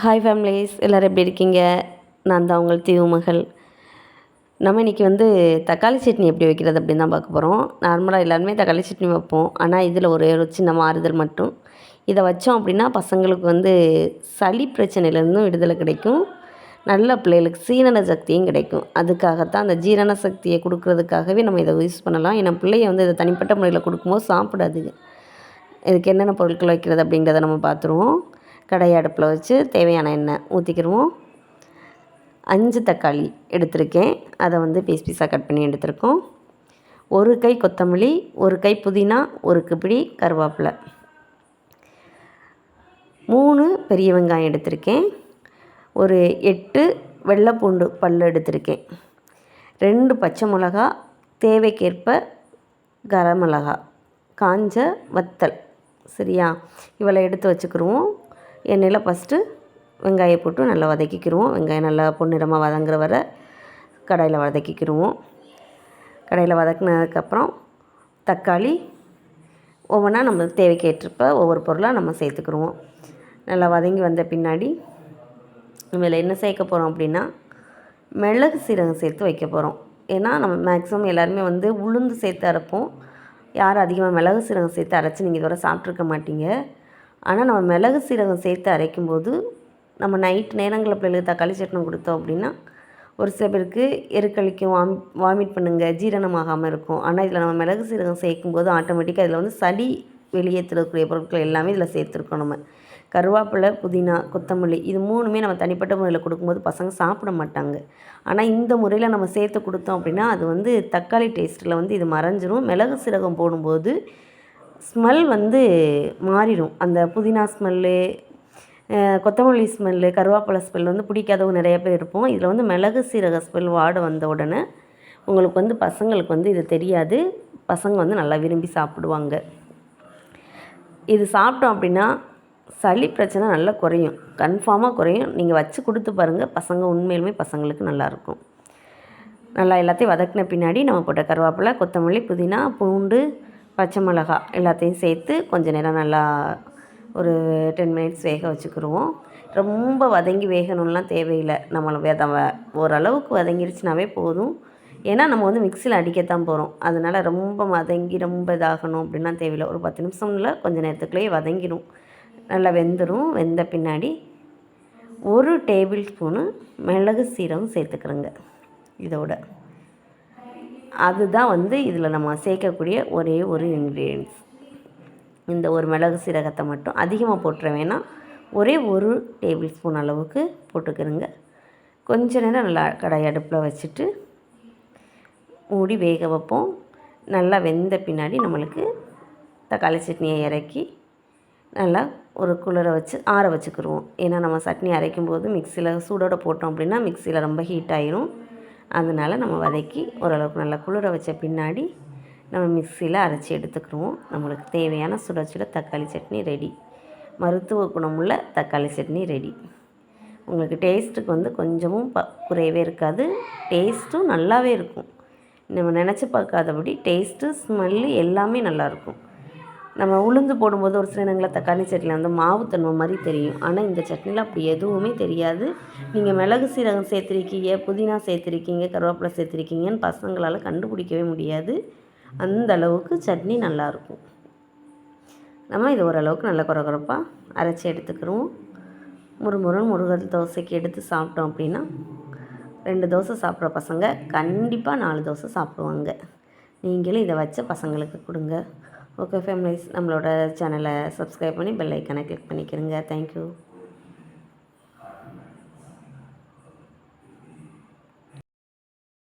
Hi families எல்லோரும் எப்படி இருக்கீங்க? நான் தான் உங்கள் தீவுமகள் நம்ம இன்றைக்கி வந்து தக்காளி சட்னி எப்படி வைக்கிறது அப்படின்னு தான் பார்க்க போகிறோம் நார்மலாக எல்லாருமே தக்காளி சட்னி வைப்போம். ஆனால் இதில் ஒரே ஒரு சின்ன மாறுதல் மட்டும். இதை வச்சோம் அப்படின்னா பசங்களுக்கு வந்து சளி பிரச்சனையிலேருந்தும் விடுதலை கிடைக்கும். நல்ல பிள்ளைகளுக்கு சீரண சக்தியும் கிடைக்கும். அதுக்காகத்தான் அந்த ஜீரண சக்தியை கொடுக்குறதுக்காகவே நம்ம இதை யூஸ் பண்ணலாம். ஏன்னா பிள்ளைய வந்து இதை தனிப்பட்ட முறையில் கொடுக்கும்போது சாப்பிடாதுங்க. இதுக்கு என்னென்ன பொருட்கள் வைக்கிறது அப்படிங்கிறத நம்ம பார்த்துருவோம். கடாய் அடுப்பில் வச்சு தேவையான எண்ணெய் ஊற்றிக்கிடுவோம். அஞ்சு தக்காளி எடுத்திருக்கேன். அதை வந்து பீஸ் பீஸாக கட் பண்ணி எடுத்திருக்கோம். ஒரு கை கொத்தமல்லி ஒரு கை புதினா ஒரு கிப்பிடி கருவேப்பிலை. மூணு பெரிய வெங்காயம் எடுத்திருக்கேன். ஒரு எட்டு வெள்ளைப்பூண்டு பல் எடுத்திருக்கேன். ரெண்டு பச்சை மிளகா தேவைக்கேற்ப கரம் மிளகா காஞ்ச வத்தல். சரியா? இவளை எடுத்து வச்சுக்கிடுவோம். எண்ணெயில் ஃபஸ்ட்டு வெங்காயம் போட்டு நல்லா வதக்கிக்கிடுவோம் வெங்காயம் நல்லா பொன்னிறமாக வதங்குற வர கடாயில் வதக்கிக்கிடுவோம் கடாயில் வதக்கினதுக்கப்புறம் தக்காளி ஒவ்வொன்றா நம்ம தேவைக்கேற்றப்ப ஒவ்வொரு பொருளாக நம்ம சேர்த்துக்கிடுவோம் நல்லா வதங்கி வந்த பின்னாடி இதில் என்ன சேர்க்க போகிறோம் அப்படின்னா மிளகு சீரகம் சேர்த்து வைக்க போகிறோம். ஏன்னா நம்ம மேக்ஸிமம் எல்லாருமே வந்து உளுந்து சேர்த்து அரைப்போம். யாரும் அதிகமாக மிளகு சீரகம் சேர்த்து அரைச்சி நீங்கள் இதுவரை சாப்பிட்ருக்க மாட்டீங்க. ஆனால் நம்ம மிளகு சீரகம் சேர்த்து அரைக்கும்போது நம்ம நைட் நேரங்களில் பிள்ளைகளுக்கு தக்காளி சட்னி கொடுத்தோம் அப்படின்னா ஒரு சில பேருக்கு எருக்களிக்கும் வாம் வாமிட் பண்ணுங்கள் ஜீரணமாகாமல் இருக்கும். ஆனால் இதில் நம்ம மிளகு சீரகம் சேர்க்கும்போது ஆட்டோமேட்டிக்காக இதில் வந்து சளி வெளியேற்றக்கூடிய பொருட்கள் எல்லாமே இதில் சேர்த்துருக்கோம் நம்ம. கருவேப்பிலை புதினா கொத்தமல்லி இது மூணுமே நம்ம தனிப்பட்ட முறையில் கொடுக்கும்போது பசங்க சாப்பிட மாட்டாங்க. ஆனால் இந்த முறையில் நம்ம சேர்த்து கொடுத்தோம் அப்படின்னா அது வந்து தக்காளி டேஸ்ட்டில் வந்து இது மறைஞ்சிரும். மிளகு சீரகம் போடும்போது ஸ்மெல் வந்து மாறிடும். அந்த புதினா ஸ்மெல்லு கொத்தமல்லி ஸ்மெல்லு கருவேப்பிலை ஸ்மெல் வந்து பிடிக்காதவங்க நிறைய பேர் இருப்போம். இதில் வந்து மிளகு சீரக ஸ்மெல் வாட வந்த உடனே உங்களுக்கு வந்து பசங்களுக்கு வந்து இது தெரியாது. பசங்க வந்து நல்லா விரும்பி சாப்பிடுவாங்க. இது சாப்பிட்டோம் அப்படின்னா சளி பிரச்சனை நல்லா குறையும். கன்ஃபார்மாக குறையும். நீங்கள் வச்சு கொடுத்து பாருங்கள் பசங்க உண்மையிலுமே பசங்களுக்கு நல்லாயிருக்கும் நல்லா எல்லாத்தையும் வதக்கின பின்னாடி நம்ம போட்ட கருவேப்பிலை கொத்தமல்லி புதினா பூண்டு பச்சை மிளகா எல்லாத்தையும் சேர்த்து கொஞ்சம் நேரம் நல்லா ஒரு டென் மினிட்ஸ் வேக வச்சுக்கிடுவோம் ரொம்ப வதங்கி வேகணும்லாம் தேவையில்லை. நம்மளை வித ஓரளவுக்கு வதங்கிருச்சுனாவே போதும். ஏன்னா நம்ம வந்து மிக்சியில் அடிக்கத்தான் போகிறோம் அதனால் ரொம்ப வதங்கி ரொம்ப இதாகணும் அப்படின்னா தேவையில்லை. ஒரு பத்து நிமிஷம்ல கொஞ்சம் நேரத்துக்குள்ளேயே வதங்கிடும் நல்லா வெந்துடும் வெந்த பின்னாடி ஒரு டேபிள் ஸ்பூனு மிளகு சீரகம் சேர்த்துக்கிறோங்க. இதோட. அதுதான் வந்து இதில் நம்ம சேர்க்கக்கூடிய ஒரே ஒரு இன்க்ரீடியன்ஸ் இந்த ஒரு மிளகு சீரகத்தை மட்டும் அதிகமாக போட்டுற வேணாம். ஒரே ஒரு டேபிள் ஸ்பூன் அளவுக்கு போட்டுக்கிறோங்க கொஞ்ச நேரம் நல்லா கடாய் அடுப்பில் வச்சுட்டு மூடி வேக வைப்போம். நல்லா வெந்த பின்னாடி நம்மளுக்கு தக்காளி சட்னியை இறக்கி நல்லா ஒரு குளிர வச்சு ஆற வச்சுக்கிடுவோம் ஏன்னா நம்ம சட்னி அரைக்கும் போது மிக்சியில் சூடோடு போட்டோம் அப்படின்னா மிக்சியில் ரொம்ப ஹீட் ஆயிரும். அதனால் நம்ம வதக்கி ஓரளவுக்கு நல்லா குளிர வச்ச பின்னாடி நம்ம மிக்சியில் அரைச்சி எடுத்துக்கிடுவோம். நம்மளுக்கு தேவையான சுட சுட தக்காளி சட்னி ரெடி. மருத்துவ குணமுள்ள தக்காளி சட்னி ரெடி. உங்களுக்கு டேஸ்ட்டுக்கு வந்து கொஞ்சமும் ப குறையவே இருக்காது. டேஸ்ட்டும் நல்லாவே இருக்கும். நம்ம நினச்சி பார்க்காதபடி டேஸ்ட்டு ஸ்மெல்லு எல்லாமே நல்லாயிருக்கும் நம்ம உளுந்து போடும்போது ஒரு சில நேரங்களில் தக்காளி சட்னியில் வந்து தன்மை மாதிரி தெரியும். ஆனால் இந்த சட்னியில் அப்படி எதுவுமே தெரியாது. நீங்கள் மிளகு சீரகம் சேர்த்துருக்கீங்க புதினா சேர்த்துருக்கீங்க கருவேப்பிலை சேர்த்துருக்கீங்கன்னு பசங்களால் கண்டுபிடிக்கவே முடியாது. அந்த அளவுக்கு சட்னி நல்லாயிருக்கும் நம்ம இது ஓரளவுக்கு நல்லா குறகுறப்பாக அரைச்சி எடுத்துக்கிறோம் முறுமுறுன்னு முருகல் தோசைக்கு எடுத்து சாப்பிட்டோம் அப்படின்னா ரெண்டு தோசை சாப்பிட்ற பசங்க கண்டிப்பாக நாலு தோசை சாப்பிடுவாங்க. நீங்களும் இதை வச்ச பசங்களுக்கு கொடுங்க. ஓகே ஃபேமிலிஸ் நம்மளோட சேனலை சப்ஸ்கிரைப் பண்ணி பெல் ஐக்கனை கிளிக் பண்ணிக்கிறேங்க. தேங்க்யூ